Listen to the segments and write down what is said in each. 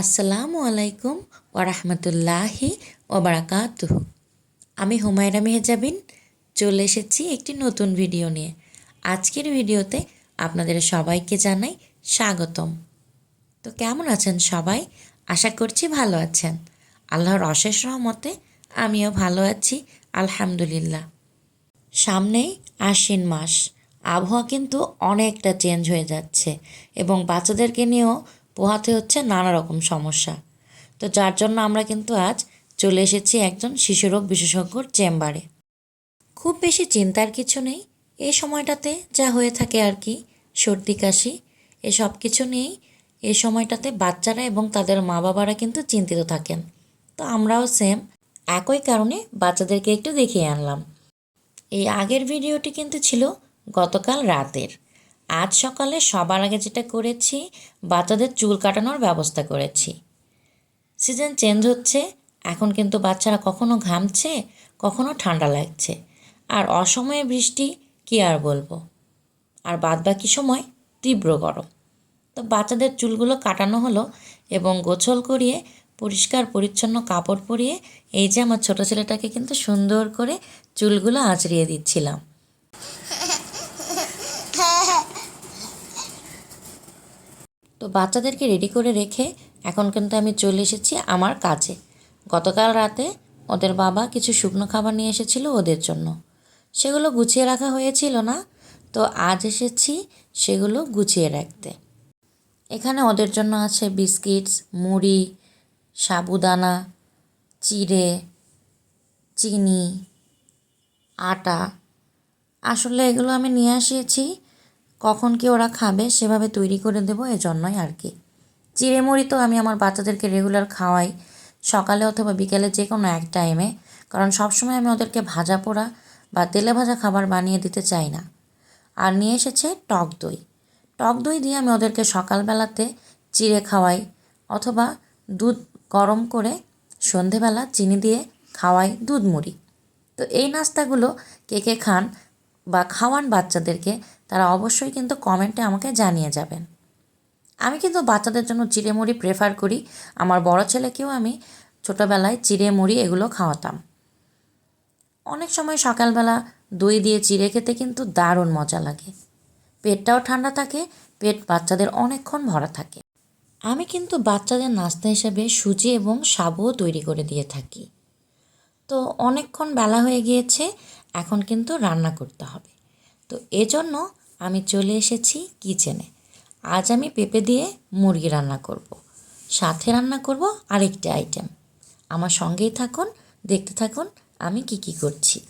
আসসালামু আলাইকুম ওরহমতুল্লাহি ওবরাকাতুহ আমি হুমায়রা মেহজাবিন, চলে এসেছি একটি নতুন ভিডিও নিয়ে। আজকের ভিডিওতে আপনাদের সবাইকে জানাই স্বাগতম। তো কেমন আছেন সবাই? আশা করছি ভালো আছেন। আল্লাহর অশেষ রহমতে আমিও ভালো আছি, আলহামদুলিল্লাহ। সামনেই আশ্বিন মাস। আবহাওয়া কিন্তু অনেকটা চেঞ্জ হয়ে যাচ্ছে এবং বাচ্চাদেরকে নিয়েও পোহাতে হচ্ছে নানা রকম সমস্যা। তো যার জন্য আমরা কিন্তু আজ চলে এসেছি একজন শিশুরোগ বিশেষজ্ঞর চেম্বারে। খুব বেশি চিন্তার কিছু নেই, এই সময়টাতে যা হয়ে থাকে আর কি, সর্দি, কাশি এসব কিছু নিয়েই এই সময়টাতে বাচ্চারা এবং তাদের মা বাবারা কিন্তু চিন্তিত থাকেন। তো আমরাও সেম একই কারণে বাচ্চাদেরকে একটু দেখিয়ে আনলাম। এই আগের ভিডিওটি কিন্তু ছিল গতকাল রাতের। আজ সকালে সবার আগে যেটা করেছি, বাচ্চাদের চুল কাটানোর ব্যবস্থা করেছি। সিজন চেঞ্জ হচ্ছে, এখন কিন্তু বাচ্চারা কখনো ঘামছে, কখনো ঠান্ডা লাগছে। আর অসময়ে বৃষ্টি, কি আর বলব? আর বাদ বাকি সময় তীব্র গরম। তো বাচ্চাদের চুলগুলো কাটানো হলো এবং গোছল করিয়ে, পরিষ্কার পরিচ্ছন্ন কাপড় পরিয়ে, এই যে আমার ছোটো ছেলেটাকে কিন্তু সুন্দর করে চুলগুলো আঁচড়িয়ে দিচ্ছিলাম। তো বাচ্চাদেরকে রেডি করে রেখে এখন কিন্তু আমি চলে এসেছি আমার কাজে। গতকাল রাতে ওদের বাবা কিছু শুকনো খাবার নিয়ে এসেছিল ওদের জন্য। সেগুলো গুছিয়ে রাখা হয়েছিল না, তো আজ এসেছি সেগুলো গুছিয়ে রাখতে। এখানে ওদের জন্য আছে বিস্কিটস, মুড়ি, সাবুদানা, চিড়ে, চিনি, আটা। আসলে এগুলো আমি নিয়ে আসিয়েছি। কখন কি ওরা খাবে সেভাবে তৈরি করে দেবো এজন্যই আর কি। চিড়ে মুড়ি তো আমি আমার বাচ্চাদেরকে রেগুলার খাওয়াই সকালে অথবা বিকেলে যে কোনো এক টাইমে কারণ সবসময় আমি ওদেরকে ভাজা পোড়া বা তেলে ভাজা খাবার বানিয়ে দিতে চাই না। আর নিয়ে এসেছে টক দই। টক দই দিয়ে আমি ওদেরকে সকালবেলাতে চিড়ে খাওয়াই অথবা দুধ গরম করে সন্ধেবেলা চিনি দিয়ে খাওয়াই দুধ মুড়ি। তো এই নাস্তাগুলো কে কে খান বা খাওয়ান বাচ্চাদেরকে, তারা অবশ্যই কিন্তু কমেন্টে আমাকে জানিয়ে যাবেন। আমি কিন্তু বাচ্চাদের জন্য চিড়ে মুড়ি প্রেফার করি। আমার বড় ছেলেকেও আমি ছোটোবেলায় চিড়ে মুড়ি এগুলো খাওয়াতাম। অনেক সময় সকালবেলা দই দিয়ে চিড়ে খেতে কিন্তু দারুণ মজা লাগে। পেটটাও ঠান্ডা থাকে, পেট বাচ্চাদের অনেকক্ষণ ভরা থাকে। আমি কিন্তু বাচ্চাদের নাস্তা হিসেবে সুজি এবং সাবুও তৈরি করে দিয়ে থাকি। তো অনেকক্ষণ বেলা হয়ে গিয়েছে এখন কিন্তু রান্না করতে হবে। তো এজন্য আমি চলে এসেছি কিচেনে। আজ আমি পেঁপে দিয়ে মুরগি রান্না করব। সাথে রান্না করব আরেকটি আইটেম। আমার সঙ্গেই থাকুন, দেখতে থাকুন আমি কি কি করছি।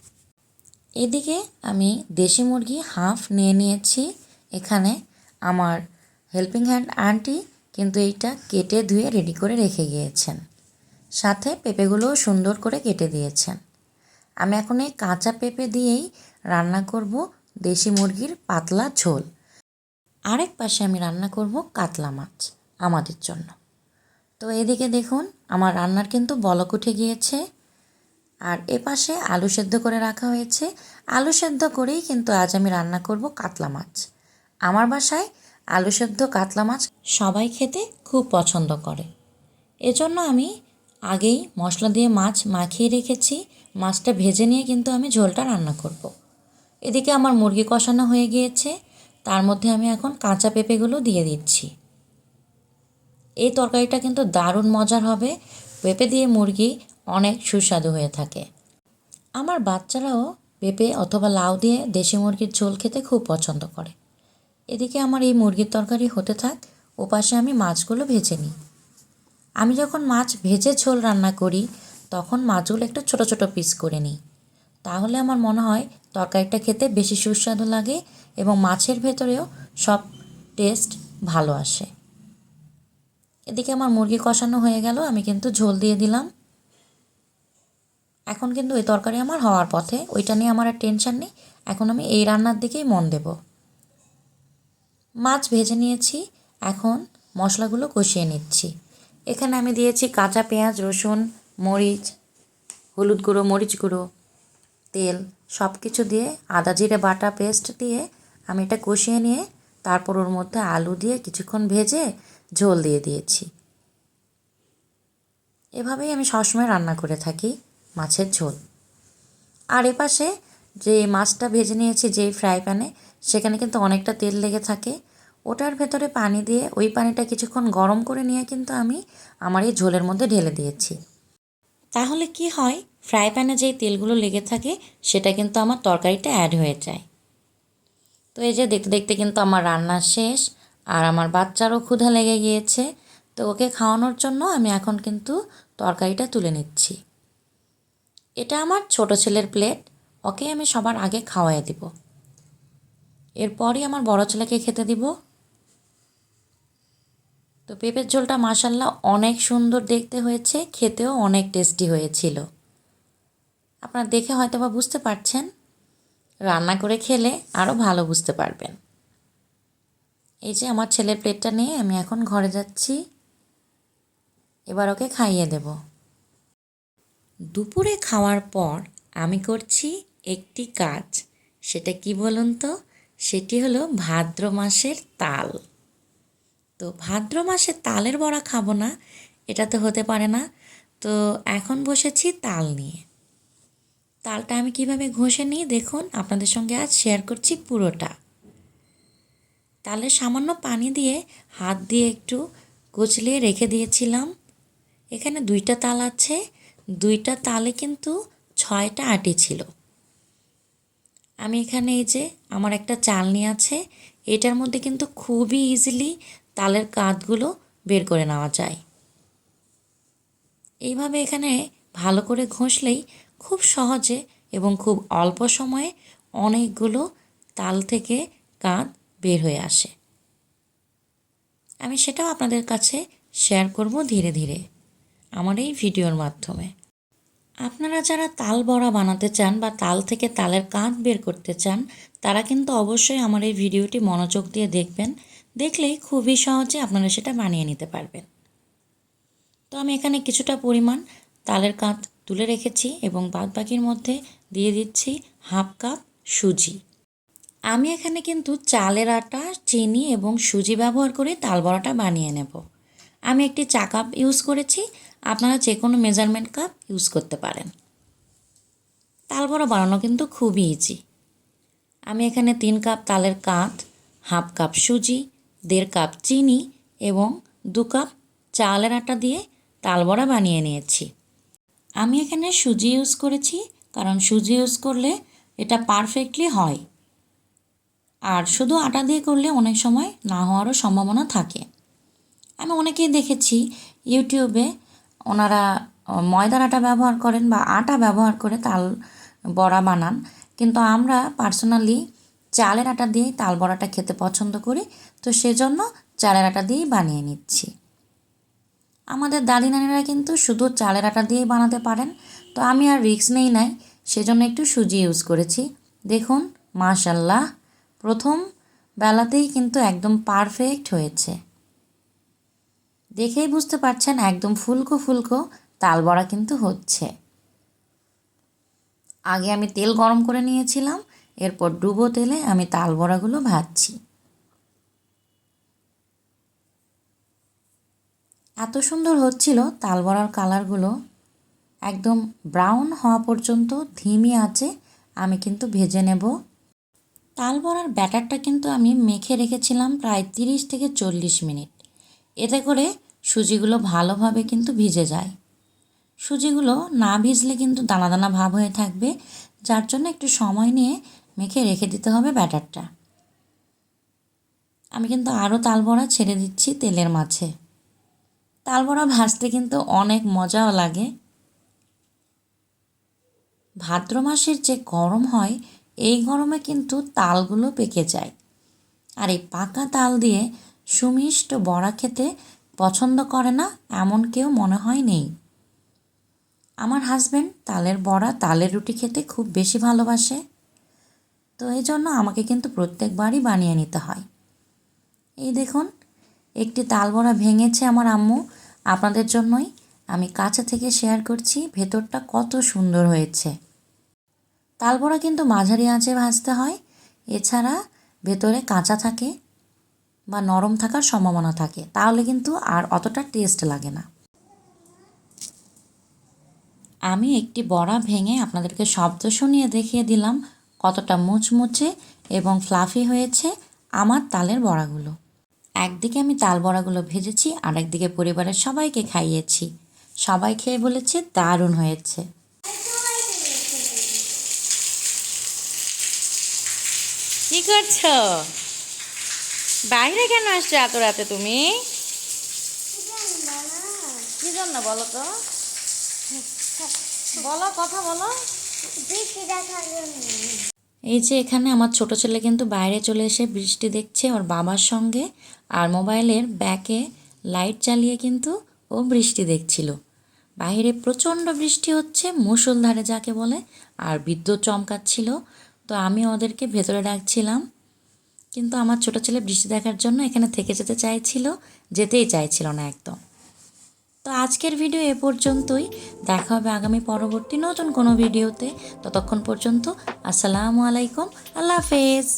এদিকে আমি দেশি মুরগি হাফ নিয়ে নিয়েছি। এখানে আমার হেল্পিং হ্যান্ড আন্টি কিন্তু এইটা কেটে ধুয়ে রেডি করে রেখে গিয়েছেন। সাথে পেঁপেগুলোও সুন্দর করে কেটে দিয়েছেন। আমি এখন এই কাঁচা পেঁপে দিয়েই রান্না করব দেশি মুরগির পাতলা ঝোল। আরেক পাশে আমি রান্না করব কাতলা মাছ আমাদের জন্য। তো এদিকে দেখুন, আমার রান্নার কিন্তু বলক উঠে গিয়েছে। আর এ পাশে আলু সেদ্ধ করে রাখা হয়েছে। আলু সেদ্ধ করেই কিন্তু আজ আমি রান্না করব কাতলা মাছ। আমার বাসায় আলু সেদ্ধ কাতলা মাছ সবাই খেতে খুব পছন্দ করে। এজন্য আমি আগেই মশলা দিয়ে মাছ মাখিয়ে রেখেছি, মাছটা ভেজে নিয়ে কিন্তু আমি ঝোলটা রান্না করব। এদিকে আমার মুরগি কষানো হয়ে গিয়েছে, তার মধ্যে আমি এখন কাঁচা পেঁপেগুলো দিয়ে দিচ্ছি। এই তরকারিটা কিন্তু দারুণ মজার হবে, পেঁপে দিয়ে মুরগি অনেক সুস্বাদু হয়ে থাকে। আমার বাচ্চারাও পেঁপে অথবা লাউ দিয়ে দেশি মুরগির ঝোল খেতে খুব পছন্দ করে। এদিকে আমার এই মুরগির তরকারি হতে থাক ও পাশে আমি মাছগুলো ভেজে নিই। আমি যখন মাছ ভেজে ঝোল রান্না করি, তখন মাছগুলো একটু ছোট ছোট পিস করে নিই। তাহলে আমার মনে হয় তরকারিটা খেতে বেশি সুস্বাদু লাগে এবং মাছের ভেতরেও সব টেস্ট ভালো আসে। এদিকে আমার মুরগি কষানো হয়ে গেল, আমি কিন্তু ঝোল দিয়ে দিলাম। এখন কিন্তু ওই তরকারি আমার হওয়ার পথে, ওইটা নিয়ে আমার আর টেনশন নেই। এখন আমি এই রান্নার দিকেই মন দেব। মাছ ভেজে নিয়েছি, এখন মশলাগুলো কষিয়ে নিচ্ছি। এখানে আমি দিয়েছি কাঁচা পেঁয়াজ, রসুন, মরিচ, হলুদ গুঁড়ো, মরিচ গুঁড়ো, তেল। সব কিছু দিয়ে আদা জিরে বাটা পেস্ট দিয়ে আমি এটা কষিয়ে নিয়ে তারপর ওর মধ্যে আলু দিয়ে কিছুক্ষণ ভেজে ঝোল দিয়ে দিয়েছি। এভাবেই আমি সবসময় রান্না করে থাকি মাছের ঝোল। আর এপাশে যে মাছটা ভেজে নিয়েছি যেই ফ্রাই প্যানে, সেখানে কিন্তু অনেকটা তেল লেগে থাকে। ওটার ভেতরে পানি দিয়ে ওই পানিটা কিছুক্ষণ গরম করে নিয়ে কিন্তু আমি আমার এই ঝোলের মধ্যে ঢেলে দিয়েছি। তাহলে কি হয়? ফ্রাই প্যানে যেই তেলগুলো লেগে থাকে, সেটা কিন্তু আমার তরকারিটা অ্যাড হয়ে যায়। তো এই যে দেখতে দেখতে কিন্তু আমার রান্না শেষ, আর আমার বাচ্চারও ক্ষুধা লেগে গিয়েছে। তো ওকে খাওয়ানোর জন্য আমি এখন কিন্তু তরকারিটা তুলে নিচ্ছি। এটা আমার ছোট ছেলের প্লেট, ওকে আমি সবার আগে খাওয়াই দিব। এরপরই আমার বড় ছেলেকে খেতে দিব। তো পেঁপের ঝোলটা মাসাল্লাহ অনেক সুন্দর দেখতে হয়েছে, খেতেও অনেক টেস্টি হয়েছিল। আপনারা দেখে হয়তো বা বুঝতে পারছেন, রান্না করে খেলে আরও ভালো বুঝতে পারবেন। এই যে আমার ছেলের প্লেটটা নিয়ে আমি এখন ঘরে যাচ্ছি, এবার ওকে খাইয়ে দেব। দুপুরে খাওয়ার পর আমি করছি একটি কাজ, সেটা কি বলুন তো? সেটি হলো ভাদ্র মাসের তাল। তো ভাদ্র মাসে তালের বড়া খাব না, এটা তো হতে পারে না। তো এখন বসেছি তাল নিয়ে। তালটা আমি কীভাবে ঘষে নিই দেখুন, আপনাদের সঙ্গে আজ শেয়ার করছি পুরোটা। তালে সামান্য পানি দিয়ে হাত দিয়ে একটু কুচলিয়ে রেখে দিয়েছিলাম। এখানে দুইটা তাল আছে, দুইটা তালে কিন্তু ছয়টা আটি ছিল। আমি এখানে এই যে আমার একটা চালনি আছে, এটার মধ্যে কিন্তু খুবই ইজিলি তালের কাঁধগুলো বের করে নেওয়া যায়। এইভাবে এখানে ভালো করে ঘষলেই খুব সহজে এবং খুব অল্প সময়ে অনেকগুলো তাল থেকে কাঁধ বের হয়ে আসে। আমি সেটাও আপনাদের কাছে শেয়ার করব ধীরে ধীরে আমার এই ভিডিওর মাধ্যমে। আপনারা যারা তাল বড়া বানাতে চান বা তাল থেকে তালের কাঁধ বের করতে চান, তারা কিন্তু অবশ্যই আমার এই ভিডিওটি মনোযোগ দিয়ে দেখবেন দেখলেই খুবই সহজে আপনারা সেটা বানিয়ে নিতে পারবেন। তো আমি এখানে কিছুটা পরিমাণ তালের কাঁধ তুলে রেখেছি এবং বাদ বাকির মধ্যে দিয়ে দিচ্ছি হাফ কাপ সুজি। আমি এখানে কিন্তু চালের আটা, চিনি এবং সুজি ব্যবহার করে তাল বড়াটা বানিয়ে নেব। আমি একটি চা কাপ ইউজ করেছি, আপনারা যে কোনো মেজারমেন্ট কাপ ইউজ করতে পারেন। তাল বড়া বানানো কিন্তু খুবই ইজি আমি এখানে তিন কাপ তালের কাঁধ হাফ কাপ সুজি দেড় কাপ চিনি এবং দু কাপ চালের আটা দিয়ে তাল বড়া বানিয়ে নিয়েছি। আমি এখানে সুজি ইউজ করেছি, কারণ সুজি ইউজ করলে এটা পারফেক্টলি হয়। আর শুধু আটা দিয়ে করলে অনেক সময় না হওয়ারও সম্ভাবনা থাকে। আমি অনেকেই দেখেছি ইউটিউবে ওনারা ময়দার আটা ব্যবহার করেন বা আটা ব্যবহার করে তাল বড়া বানান। কিন্তু আমরা পার্সোনালি চালের আটা দিয়েই তাল বড়াটা খেতে পছন্দ করি, তো সেজন্য চালের আটা দিয়েই বানিয়ে নিচ্ছি। আমাদের দাদি নানিরা কিন্তু শুধু চালের আটা দিয়েই বানাতে পারেন, তো আমি আর রিক্স নেই নাই, সেজন্য একটু সুজি ইউজ করেছি। দেখুন মাশাল্লাহ প্রথম বেলাতেই কিন্তু একদম পারফেক্ট হয়েছে। দেখেই বুঝতে পারছেন একদম ফুলকো ফুলকো তাল বড়া কিন্তু হচ্ছে। আগে আমি তেল গরম করে নিয়েছিলাম এরপর ডুবো তেলে আমি তাল বড়াগুলো ভাজছি। এত সুন্দর হচ্ছিল তাল বড়ার কালারগুলো। একদম ব্রাউন হওয়া পর্যন্ত ধিমি আছে, আমি কিন্তু ভেজে নেব। তাল বড়ার ব্যাটারটা কিন্তু আমি মেখে রেখেছিলাম প্রায় তিরিশ থেকে চল্লিশ মিনিট। এতে করে সুজিগুলো ভালোভাবে কিন্তু ভিজে যায়। সুজিগুলো না ভিজলে কিন্তু দানা দানা ভাব হয়ে থাকবে, যার জন্য একটু সময় নিয়ে মেখে রেখে দিতে হবে ব্যাটারটা। আমি কিন্তু আরও তালবড়া ছেড়ে দিচ্ছি তেলের মাঝে। তালবড়া ভাজতে কিন্তু অনেক মজাও লাগে। ভাদ্র মাসের যে গরম হয়, এই গরমে কিন্তু তালগুলো পেকে যায়। আর এই পাকা তাল দিয়ে সুমিষ্ট বড়া খেতে পছন্দ করে না, এমন কেউ মনে হয় নেই। আমার হাজব্যান্ড তালের বড়া, তালের রুটি খেতে খুব বেশি ভালোবাসে। তো এই জন্য আমাকে কিন্তু প্রত্যেকবারই বানিয়ে নিতে হয়। এই দেখুন, একটি তাল বড়া ভেঙেছে আমার আম্মু। আপনাদের জন্যই আমি কাছে থেকে শেয়ার করছি, ভেতরটা কত সুন্দর হয়েছে। তাল বড়া কিন্তু মাঝারি আঁচে ভাজতে হয়, এছাড়া ভেতরে কাঁচা থাকে বা নরম থাকার সম্ভাবনা থাকে, তাহলে কিন্তু আর অতটা টেস্ট লাগে না। আমি একটি বড়া ভেঙে আপনাদেরকে শব্দ শুনিয়ে দেখিয়ে দিলাম কতটা মুচমুচে এবং ফ্লাফি হয়েছে আমার তালের বড়াগুলো। একদিকে আমি তাল বড়াগুলো ভেজেছি আর একদিকে পরিবারের সবাইকে খাইয়েছি। সবাই খেয়ে বলেছে দারুণ হয়েছে। কি করছ? বাইরে কেন আসছো এত রাতে তুমি? কি জন্য বলো তো? বলো কথা বলো। এই যে এখানে আমার ছোট ছেলে কিন্তু বাইরে চলে এসে বৃষ্টি দেখছে ওর বাবার সঙ্গে আর মোবাইলের ব্যাকে লাইট চালিয়ে কিন্তু ও বৃষ্টি দেখছিল। বাইরে প্রচণ্ড বৃষ্টি হচ্ছে, মুষলধারে যাকে বলে, আর বিদ্যুৎ চমকাচ্ছিল। তো আমি ওদেরকে ভেতরে ডাকছিলাম। কিন্তু আমার ছোট ছেলে বৃষ্টি দেখার জন্য এখানে থেকে যেতে চাইছিল, যেতেই চাইছিল না একদম। তো আজকের ভিডিও এ পর্যন্তই। দেখা হবে আগামী পরবর্তী নতুন কোনো ভিডিওতে। ততক্ষণ পর্যন্ত আসসালামু আলাইকুম। আল্লাহ হাফেজ।